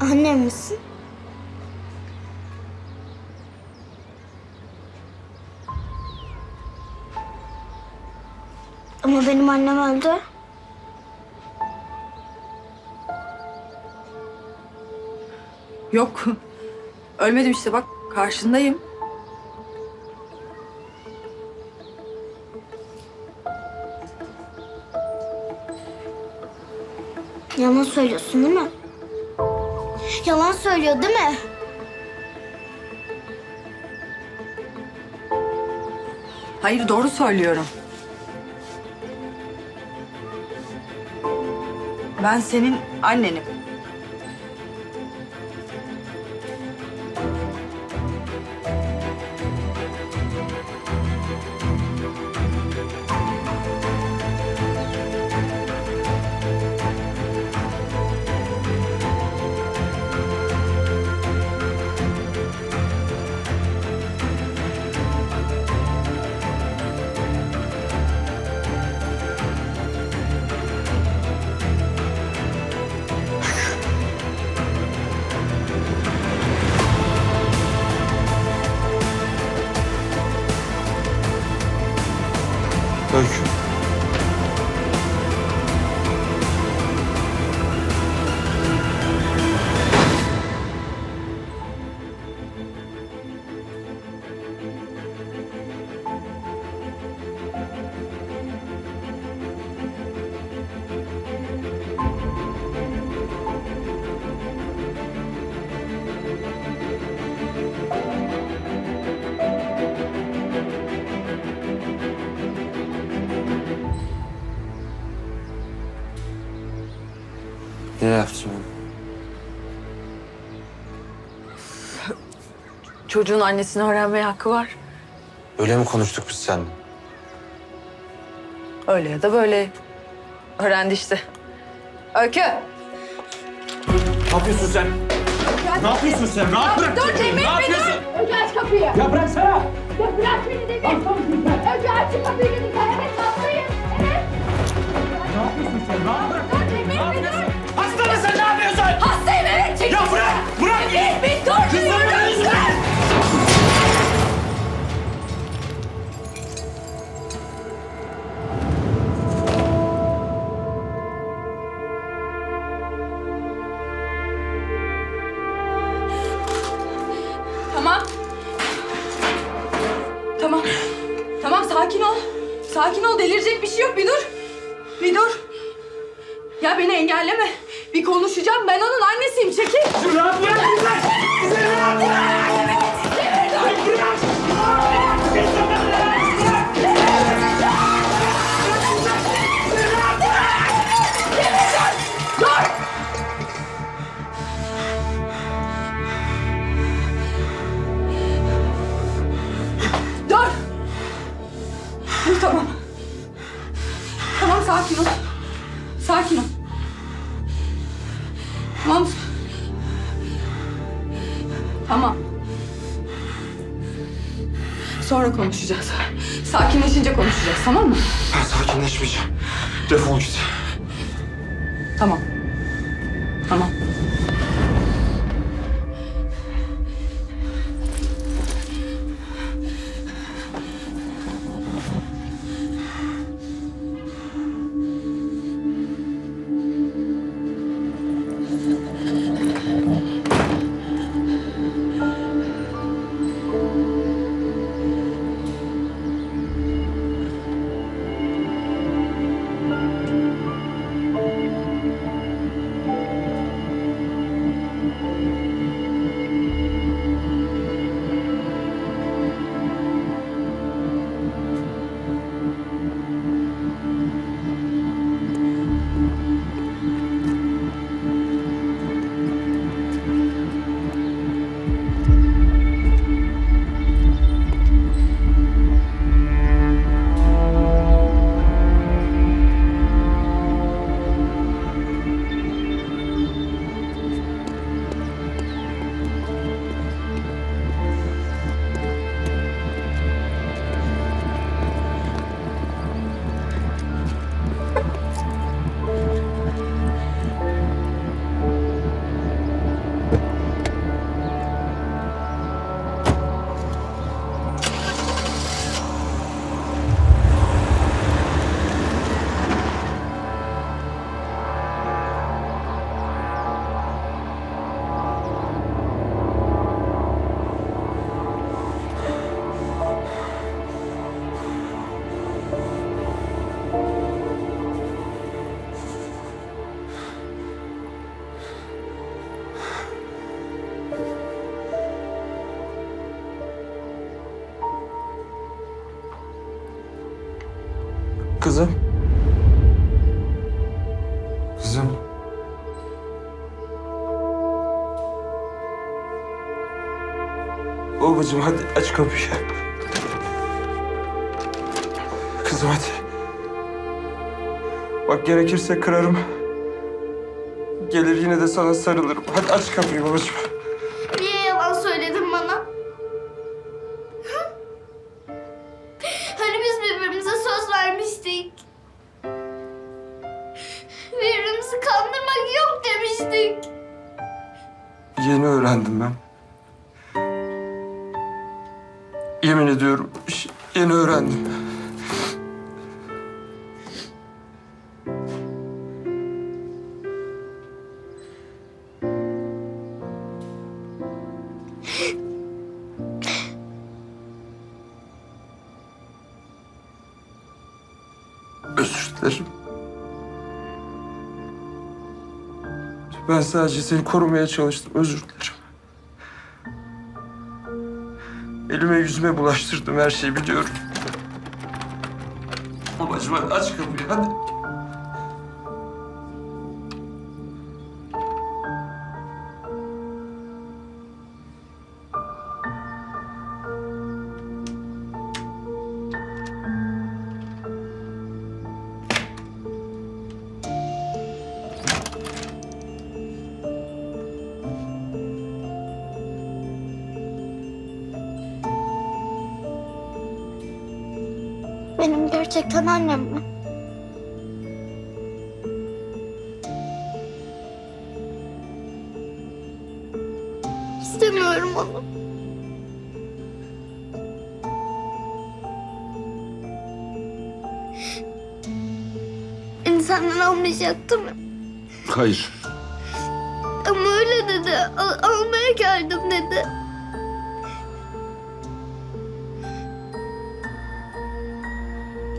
Annem misin? Ama benim annem öldü. Yok. Ölmedim işte bak karşındayım. Yalan söylüyorsun değil mi? Yalan söylüyor değil mi? Hayır doğru söylüyorum. Ben senin annenim. Yaptın? Çocuğun annesini öğrenmeye hakkı var. Öyle mi konuştuk biz seninle? Öyle ya da böyle. Öğrendi işte. Öykü. Ne yapıyorsun sen? Ne yapıyorsun sen? Rahat bırak çocuğu. Ne yapıyorsun? Önce aç kapıyı. Ya bıraksana. Ya bırak beni de bir. Önce aç şu kapıyı dedim. Evet. Evet. Ne yapıyorsun sen? Rahat bırak. Sakin ol delirecek bir şey yok bir dur. Bir dur. Ya beni engelleme. Bir konuşacağım ben onun annesiyim çekil. Dur, Rahat bırak. Bırak. Bizi rahat bırak. Bırak. Sonra konuşacağız. Sakinleşince konuşacağız tamam mı? Ben sakinleşmeyeceğim. Defol git. Tamam. Tamam. Babacığım hadi aç kapıyı. Kızım hadi. Bak gerekirse kırarım. Gelir yine de sana sarılırım. Hadi aç kapıyı babacığım. Niye yalan söyledin bana? Hı? Hani biz birbirimize söz vermiştik. Birbirimizi kandırmak yok demiştik. Yeni öğrendim ben. Yemin ediyorum yeni öğrendim. Özür dilerim. Ben sadece seni korumaya çalıştım. Özür dilerim. Elime yüzüme bulaştırdım her şeyi biliyorum. Babacığım hadi aç kapıyı hadi. Gerçekten annem mi? İstemiyorum onu. Beni senden almayacaktı mı? Hayır. Ama öyle dedi. Al- almaya geldim dedi.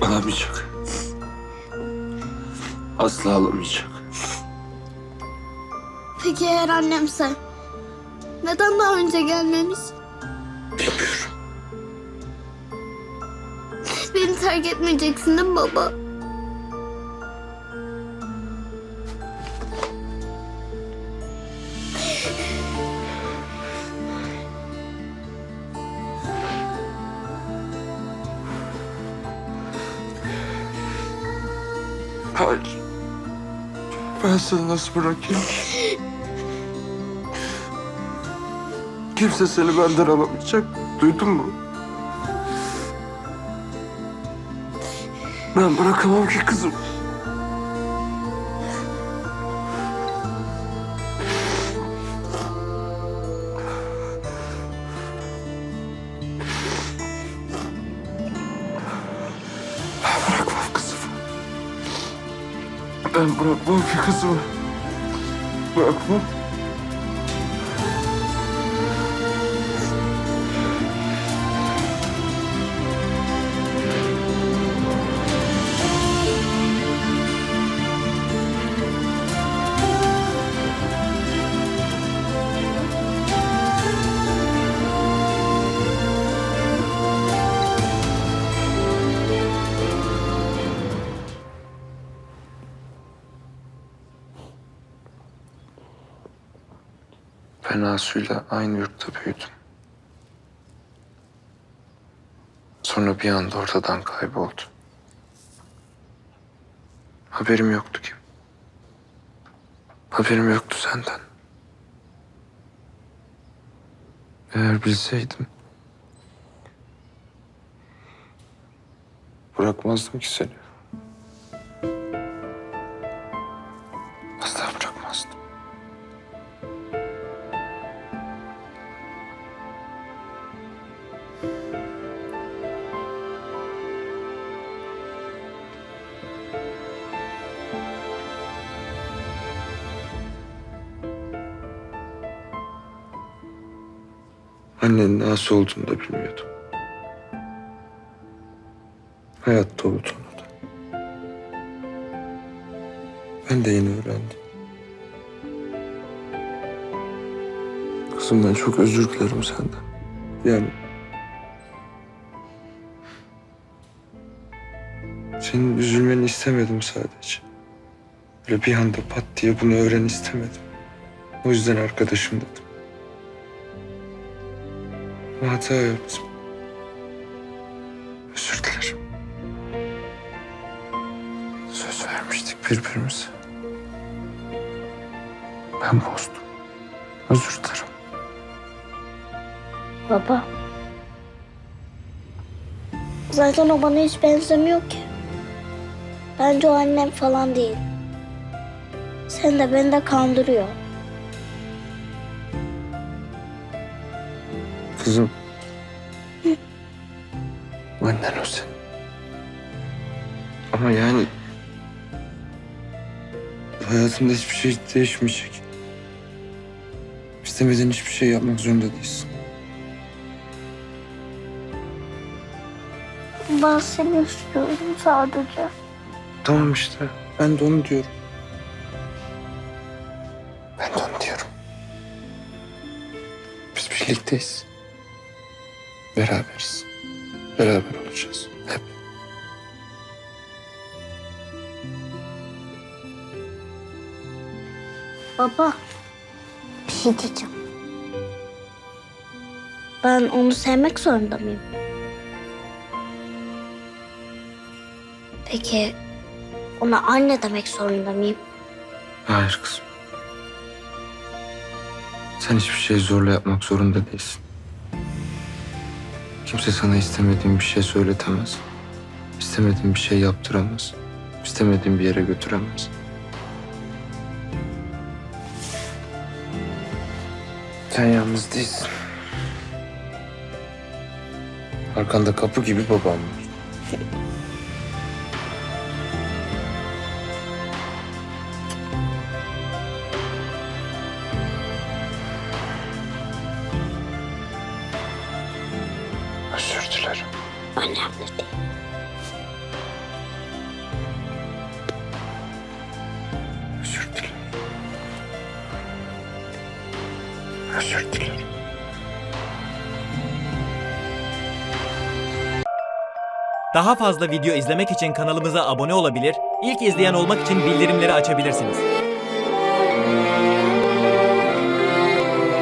Alamayacak. Asla alamayacak. Peki eğer annemse? Neden daha önce gelmemiş? Bilmiyorum. Beni terk etmeyeceksin değil mi baba? Hayır. Ben seni nasıl bırakayım? Kimse seni benden alamayacak. Duydun mu? Ben bırakamam ki kızım. Ben bırakmam ki kızımı. Bırakmam. Ben Asu'yla aynı yurtta büyüdüm. Sonra bir anda ortadan kayboldu. Haberim yoktu ki. Haberim yoktu senden. Eğer bilseydim... Bırakmazdım ki seni. Asla bırakmazdım. Annenin nasıl olduğunu da bilmiyordum. Hayatta olduğunu da. Ben de yeni öğrendim. Kızım ben çok özür dilerim senden. Yani... Senin üzülmeni istemedim sadece. Böyle bir anda pat diye bunu öğren istemedim. O yüzden arkadaşım dedim. Yaptım. Özür dilerim. Söz vermiştik birbirimize. Ben bozdum. Özür dilerim. Baba. Zaten o bana hiç benzemiyor ki. Bence o annem falan değil. Sen de beni de kandırıyor. Kızım. Annen o. Ama yani... Hayatında hiçbir şey değişmeyecek. İstemediğin hiçbir şey yapmak zorunda değilsin. Ben seni istiyorum sadece. Tamam işte. Ben de onu diyorum. Ben de onu diyorum. Biz birlikteyiz. Beraberiz. Beraber olacağız. Hep. Baba. Bir şey diyeceğim. Ben onu sevmek zorunda mıyım? Peki ona anne demek zorunda mıyım? Hayır kızım. Sen hiçbir şey zorla yapmak zorunda değilsin. Kimse sana istemediğin bir şey söyletemez. İstemediğin bir şey yaptıramaz. İstemediğin bir yere götüremez. Sen yalnız değilsin. Arkanda kapı gibi babam var. Özür dilerim. Özür dilerim. Daha fazla video izlemek için kanalımıza abone olabilir, ilk izleyen olmak için bildirimleri açabilirsiniz.